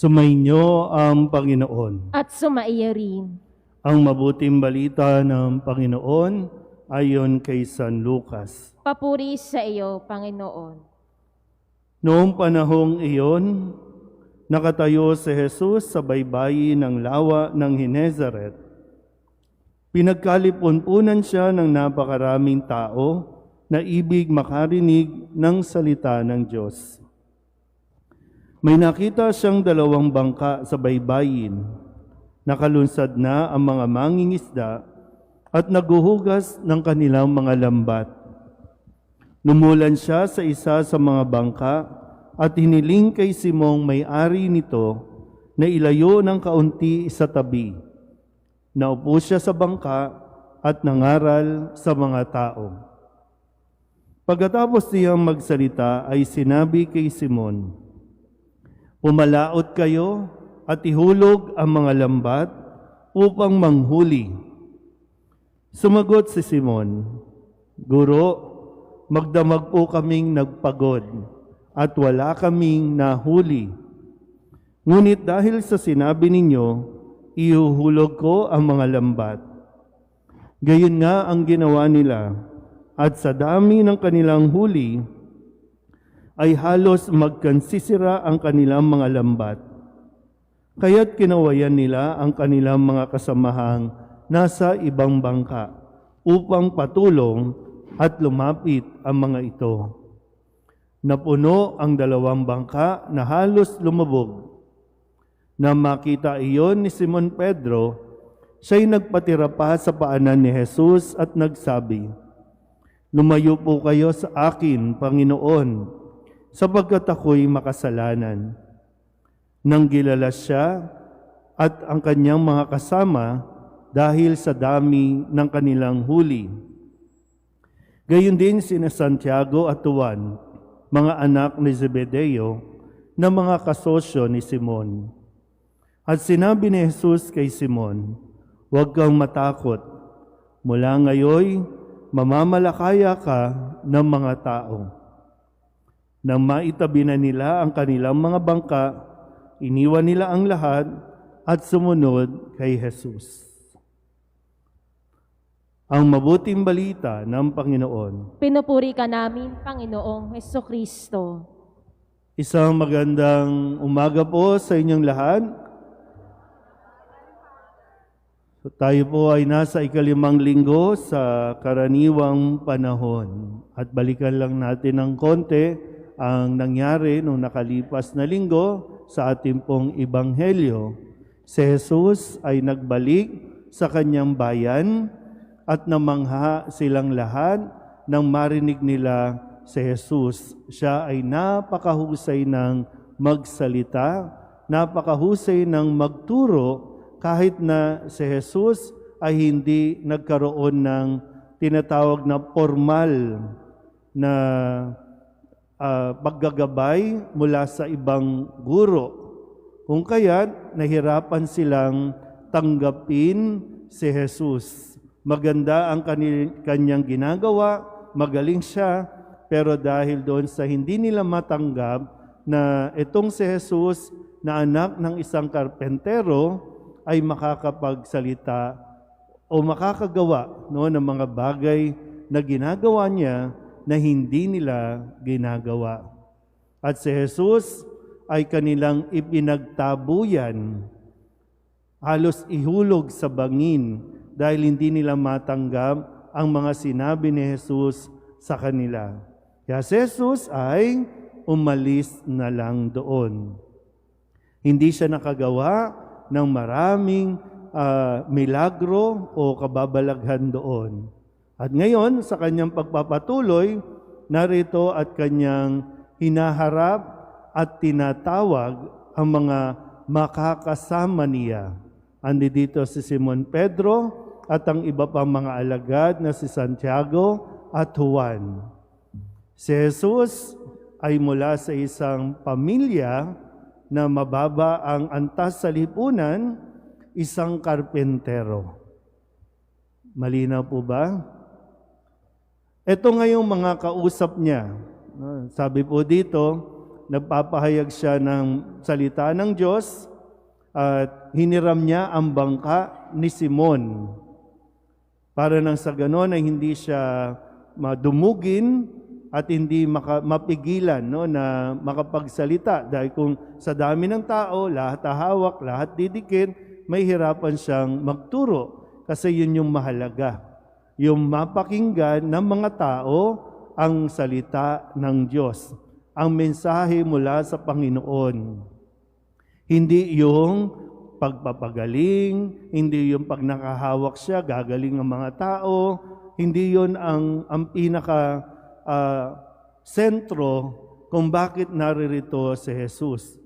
Sumainyo ang Panginoon. at sumaiyo rin. Ang mabuting balita ng Panginoon ayon kay San Lucas. Papuri sa iyo, Panginoon. Noong panahong iyon, nakatayo si Jesus sa baybayin ng lawa ng Hinezaret. Pinagkalipunpunan siya ng napakaraming tao na ibig makarinig ng salita ng Diyos. May nakita siyang dalawang bangka sa baybayin. Nakalunsad na ang mga mangingisda at naguhugas ng kanilang mga lambat. Lumulan siya sa isa sa mga bangka at hiniling kay Simong may-ari nito na ilayo ng kaunti sa tabi. Naupo siya sa bangka at nangaral sa mga tao. Pagkatapos niyang magsalita ay sinabi kay Simon, Pumalaot kayo at ihulog ang mga lambat upang manghuli. Sumagot si Simon, Guro, magdamag po kaming nagpagod at wala kaming nahuli. Ngunit dahil sa sinabi ninyo, ihuhulog ko ang mga lambat. Gayon nga ang ginawa nila, at sa dami ng kanilang huli, ay halos magkansisira ang kanilang mga lambat. Kaya't kinawayan nila ang kanilang mga kasamahang nasa ibang bangka upang patulong at lumapit ang mga ito. Napuno ang dalawang bangka na halos lumubog. Na makita iyon ni Simon Pedro, siya'y nagpatira pa sa paanan ni Jesus at nagsabi, Lumayo po kayo sa akin, Panginoon, sapagkat ako'y makasalanan. Nang gilala siya at ang kanyang mga kasama dahil sa dami ng kanilang huli. Gayon din sina Santiago at Juan, mga anak ni Zebedeo, na mga kasosyo ni Simon. At sinabi ni Jesus kay Simon, Huwag kang matakot. Mula ngayon, mamamalakaya ka ng mga tao. Nang maitabi na nila ang kanilang mga bangka, iniwan nila ang lahat at sumunod kay Jesus. Ang mabuting balita ng Panginoon. Pinupuri ka namin, Panginoong Heso Kristo. Isang magandang umaga po sa inyong lahat. So, tayo po ay nasa ikalimang linggo sa karaniwang panahon. At balikan lang natin ng konti ang nangyari nung nakalipas na linggo sa ating pong ibanghelyo. Si Jesus ay nagbalik sa kanyang bayan at namangha silang lahat nang marinig nila si Jesus. Siya ay napakahusay ng magsalita, napakahusay ng magturo kahit na si Jesus ay hindi nagkaroon ng tinatawag na formal na uh, paggagabay mula sa ibang guro. Kung kaya, nahirapan silang tanggapin si Jesus. Maganda ang kanyang ginagawa, magaling siya, pero dahil doon sa hindi nila matanggap na itong si Jesus na anak ng isang karpentero ay makakapagsalita o makakagawa no, ng mga bagay na ginagawa niya na hindi nila ginagawa. At si Jesus ay kanilang ipinagtabuyan, halos ihulog sa bangin dahil hindi nila matanggap ang mga sinabi ni Jesus sa kanila. Kaya si Jesus ay umalis na lang doon. Hindi siya nakagawa ng maraming uh, milagro o kababalaghan doon. At ngayon, sa kanyang pagpapatuloy, narito at kanyang hinaharap at tinatawag ang mga makakasama niya. Andi dito si Simon Pedro at ang iba pang mga alagad na si Santiago at Juan. Si Jesus ay mula sa isang pamilya na mababa ang antas sa lipunan, isang karpentero. Malinaw po ba? Ito ngayong mga kausap niya. Sabi po dito, nagpapahayag siya ng salita ng Diyos at hiniram niya ang bangka ni Simon. Para nang sa ganon ay hindi siya madumugin at hindi maka, mapigilan no, na makapagsalita. Dahil kung sa dami ng tao, lahat hawak, lahat didikin, may hirapan siyang magturo. Kasi yun yung mahalaga. Yung mapakinggan ng mga tao ang salita ng Diyos. Ang mensahe mula sa Panginoon. Hindi yung pagpapagaling, hindi yung pag nakahawak siya, gagaling ang mga tao, hindi yon ang, ang pinaka ah, sentro kung bakit naririto si Jesus.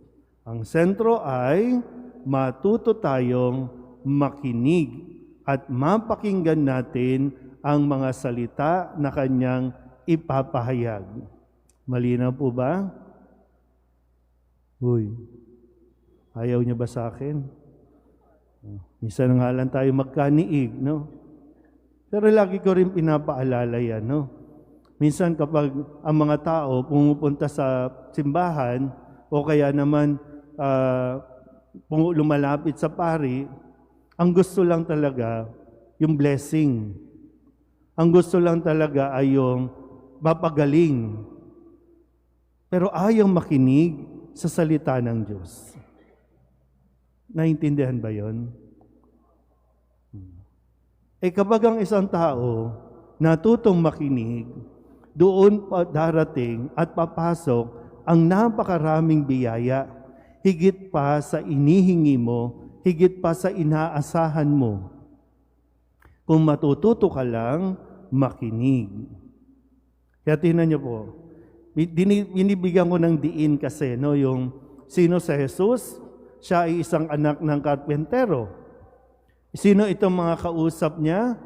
Ang sentro ay matuto tayong makinig at mapakinggan natin ang mga salita na kanyang ipapahayag. Malinaw po ba? Uy, ayaw niya ba sa akin? Oh, Minsan nga lang tayo magkaniig, no? Pero lagi ko rin pinapaalala yan, no? Minsan kapag ang mga tao pumupunta sa simbahan o kaya naman pum- lumalapit sa pari, ang gusto lang talaga yung blessing. Ang gusto lang talaga ay yung mapagaling. Pero ayaw makinig sa salita ng Diyos. Naintindihan ba yon? Eh kapag ang isang tao natutong makinig, doon pa darating at papasok ang napakaraming biyaya, higit pa sa inihingi mo, higit pa sa inaasahan mo. Kung matututo ka lang, makinig. Kaya tingnan niyo po, bini- binibigyan ko ng diin kasi, no, yung sino sa Jesus, siya ay isang anak ng karpentero. Sino itong mga kausap niya?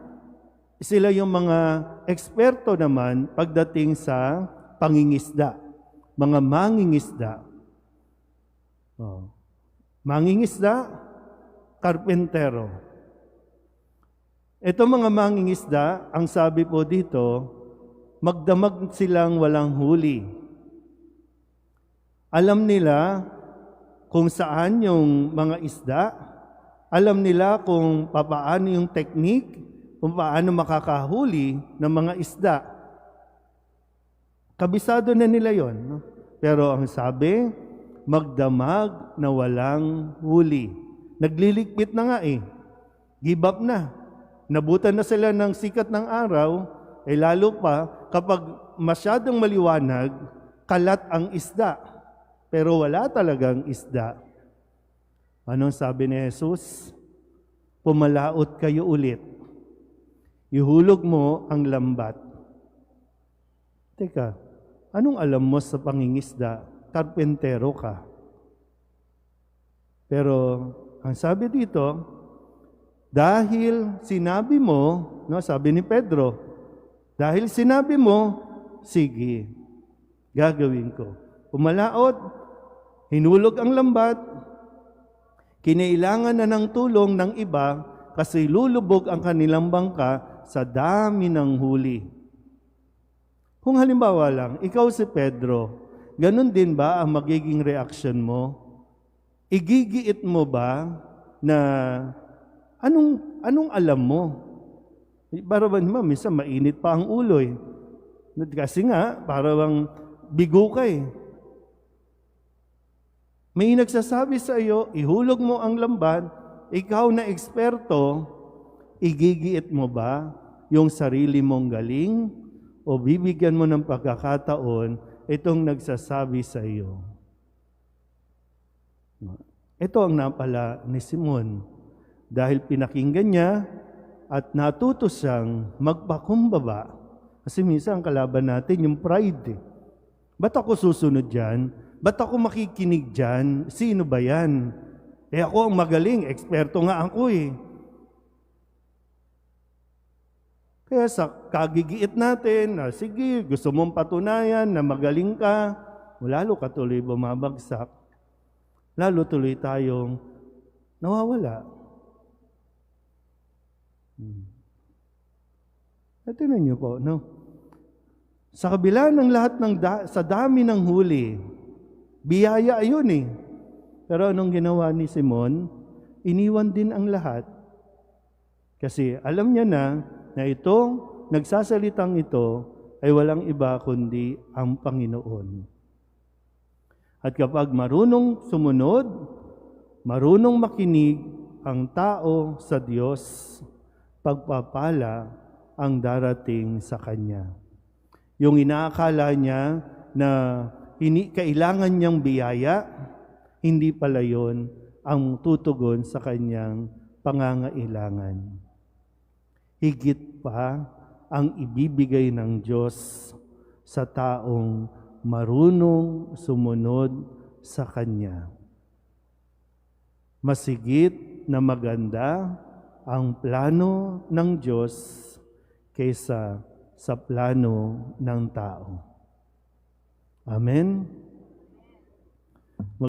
Sila yung mga eksperto naman pagdating sa pangingisda. Mga mangingisda. Oh. Mangingisda, karpentero. Ito mga mangingisda, ang sabi po dito, magdamag silang walang huli. Alam nila kung saan yung mga isda, alam nila kung papaano yung technique, kung paano makakahuli ng mga isda. Kabisado na nila yon. Pero ang sabi, magdamag na walang huli. Nagliligpit na nga eh. Give up na. Nabutan na sila ng sikat ng araw, eh lalo pa kapag masyadong maliwanag, kalat ang isda. Pero wala talagang isda. Anong sabi ni Jesus? Pumalaot kayo ulit. Ihulog mo ang lambat. Teka, anong alam mo sa pangingisda? Karpentero ka. Pero ang sabi dito, dahil sinabi mo, no, sabi ni Pedro, dahil sinabi mo, sige, gagawin ko. Pumalaot, hinulog ang lambat, kinailangan na ng tulong ng iba kasi lulubog ang kanilang bangka sa dami ng huli. Kung halimbawa lang, ikaw si Pedro, ganun din ba ang magiging reaction mo? Igigiit mo ba na anong anong alam mo? Para ba naman, minsan mainit pa ang ulo eh. Kasi nga, para bang bigo ka eh. May nagsasabi sa iyo, ihulog mo ang lamban, ikaw na eksperto, igigiit mo ba yung sarili mong galing o bibigyan mo ng pagkakataon itong nagsasabi sa iyo? Ito ang napala ni Simon dahil pinakinggan niya at natuto siyang magpakumbaba. Kasi minsan ang kalaban natin yung pride. Eh. Ba't ako susunod dyan? Ba't ako makikinig dyan? Sino ba yan? Eh ako ang magaling, eksperto nga ako eh. Kaya sa kagigiit natin, na sige, gusto mong patunayan na magaling ka, lalo ka tuloy bumabagsak, lalo tuloy tayong nawawala. Hmm. At tinan niyo po, no? Sa kabila ng lahat ng da- sa dami ng huli, Biyaya yun eh. Pero anong ginawa ni Simon? Iniwan din ang lahat. Kasi alam niya na na itong nagsasalitang ito ay walang iba kundi ang Panginoon. At kapag marunong sumunod, marunong makinig ang tao sa Diyos, pagpapala ang darating sa Kanya. Yung inaakala niya na ini kailangan niyang biyaya, hindi pala yon ang tutugon sa kanyang pangangailangan. Higit pa ang ibibigay ng Diyos sa taong marunong sumunod sa Kanya. Masigit na maganda ang plano ng Diyos kaysa sa plano ng tao. Amen?